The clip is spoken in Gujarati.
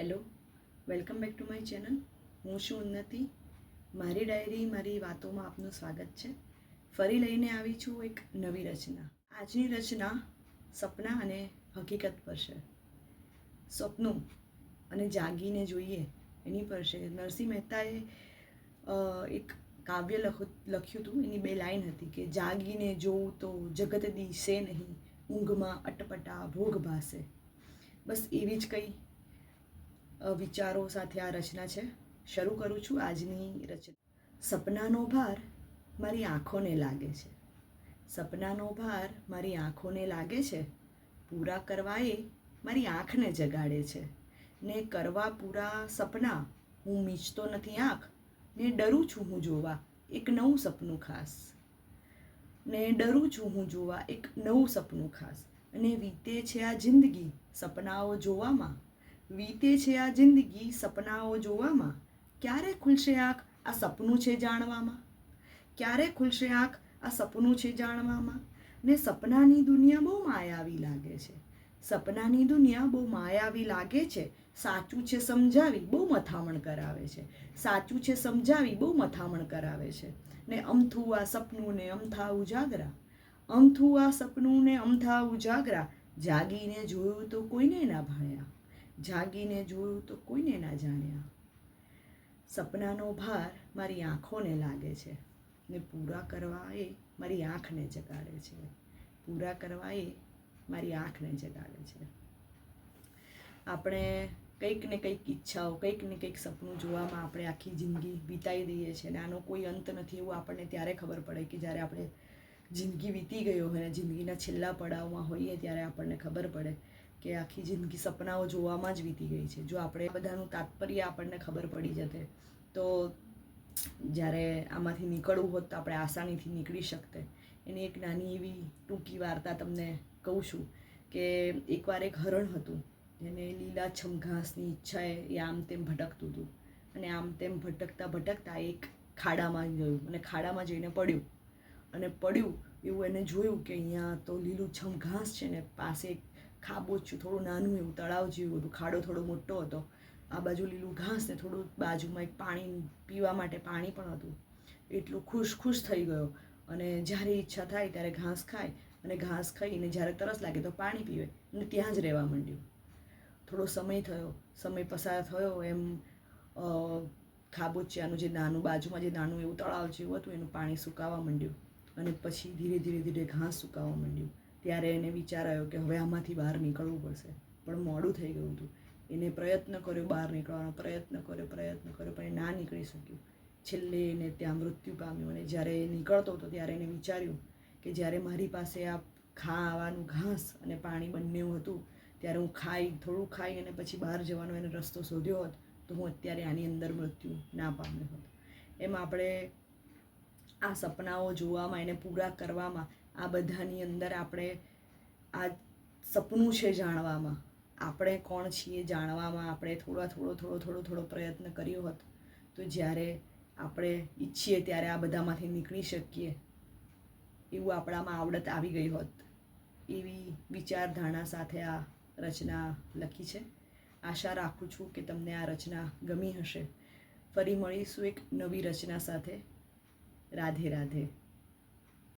Hello, welcome back to my channel. હું છું ઉન્નતિ. મારી ડાયરી, મારી વાતોમાં આપનું સ્વાગત છે. ફરી લઈને આવી છું એક નવી રચના. આજની રચના સપના અને હકીકત પર છે. સપનું અને જાગીને જોઈએ એની પર છે. નરસિંહ મહેતાએ એક કાવ્ય લખ, લખ્યું હતું. એની બે લાઈન હતી કે જાગીને જોઉં તો જગત દિશે નહીં, ઊંઘમાં અટપટા ભોગ ભાસે. બસ એવી જ કંઈ વિચારો સાથે આ રચના છે. શરૂ કરું છું આજની રચના. સપનાનો ભાર મારી આંખોને લાગે છે. સપનાનો ભાર મારી આંખોને લાગે છે. પૂરા કરવા એ મારી આંખને જગાડે છે. ને કરવા પૂરા સપના હું મીચતો નથી આંખ. ને ડરું છું હું જોવા એક નવું સપનું ખાસ. ને ડરું છું હું જોવા એક નવું સપનું ખાસ. અને વીતે છે આ જિંદગી સપનાઓ જોવામાં વીતે છે આ જિંદગી સપનાઓ જોવામાં? ક્યારે ખુલશે આંખ? આ સપનું છે જાણવામાં? ક્યારે ખુલશે આંખ? આ સપનું છે જાણવામાં? ને સપનાની દુનિયા બહુ માયાવી લાગે છે. સપનાની દુનિયા બહુ માયાવી લાગે છે. સાચું છે સમજાવી બહુ મથામણ કરાવે છે. સાચું છે સમજાવી બહુ મથામણ કરાવે છે. ને અમથું આ સપનું ને અમથા ઉજાગરા. અમથું આ સપનું ને અમથા ઉજાગરા. જાગીને જોયું તો કોઈને ના ભાણ્યા જાગીને જોયું તો કોઈને ના જાણ્યા. સપનાનો ભાર મારી આંખોને લાગે છે ને પૂરા કરવા એ મારી આંખને જગાડે છે. પૂરા કરવા એ મારી આંખને જગાડે છે. આપણે કંઈક ને કંઈક ઈચ્છાઓ, કંઈક ને કંઈક સપનું જોવામાં આપણે આખી જિંદગી વિતાઈ દઈએ છીએ. અને આનો કોઈ અંત નથી એવું આપણને ત્યારે ખબર પડે કે જ્યારે આપણે જિંદગી વીતી ગયો હોય અને જિંદગીના છેલ્લા પડાવમાં હોઈએ ત્યારે આપણને ખબર પડે કે આખી જિંદગી સપનાઓ જોવામાં જ વીતી ગઈ છે. જો આપણે બધાનું તાત્પર્ય આપણને ખબર પડી જતે, તો જ્યારે આમાંથી નીકળવું હોત તો આપણે આસાનીથી નીકળી શકતે. એની એક નાની એવી ટૂંકી વાર્તા તમને કહું છું કે એકવાર એક હરણ હતું, જેને લીલાછમ ઘાસની ઈચ્છાએ એ આમ તેમ ભટકતું હતું. અને આમ તેમ ભટકતા ભટકતા એક ખાડામાં ગયું અને ખાડામાં જઈને પડ્યું. અને પડ્યું એવું એને જોયું કે અહીંયા તો લીલુંછમ ઘાસ છે ને, પાસે એક ખાબોચું થોડું નાનું એવું, તળાવ જેવું હતું. ખાડો થોડો મોટો હતો. આ બાજુ લીલું ઘાસ ને થોડું બાજુમાં એક પાણી, પીવા માટે પાણી પણ હતું. એટલું ખુશ ખુશ થઈ ગયો. અને જ્યારે ઈચ્છા થાય ત્યારે ઘાસ ખાય. અને ઘાસ ખાઈને જ્યારે તરસ લાગે તો પાણી પીવે. અને ત્યાં જ રહેવા માંડ્યું. થોડો સમય થયો. સમય પસાર થયો એમ ખાબોચિયાનું જે નાનું, બાજુમાં જે નાનું એવું તળાવ જેવું હતું, એનું પાણી સુકાવા માંડ્યું. અને પછી ધીરે ધીરે ધીરે ઘાસ સુકાવા માંડ્યું. ત્યારે એને વિચાર આવ્યો કે હવે આમાંથી બહાર નીકળવું પડશે. પણ મોડું થઈ ગયું હતું. એને પ્રયત્ન કર્યો બહાર નીકળવાનો, પ્રયત્ન કર્યો પ્રયત્ન કર્યો, પણ એ ના નીકળી શક્યું. છેલ્લે એને ત્યાં મૃત્યુ પામ્યું અને જ્યારે એ નીકળતો હતો ત્યારે એને વિચાર્યું કે જ્યારે મારી પાસે આ ખાવાનું ઘાસ અને પાણી બંને હતું, ત્યારે હું ખાઈ, થોડું ખાઈ અને પછી બહાર જવાનો એને રસ્તો શોધ્યો હોત, તો હું અત્યારે આની અંદર મૃત્યુ ના પામ્યો હોત. એમ આપણે આ સપનાઓ જોવામાં, એને પૂરા કરવામાં આ બધાની અંદર આપણે આ સપનું છે જાણવામાં. આપણે કોણ છીએ જાણવામાં આપણે થોડા થોડો થોડો થોડો થોડો પ્રયત્ન કર્યો હોત, તો જ્યારે આપણે ઈચ્છીએ ત્યારે આ બધામાંથી નીકળી શકીએ. એવું આપણામાં આવડત આવી ગઈ હોત. એવી વિચારધારણા સાથે આ રચના લખી છે. આશા રાખું છું કે તમને આ રચના ગમી હશે. ફરી મળીશું એક નવી રચના સાથે. રાધે રાધે.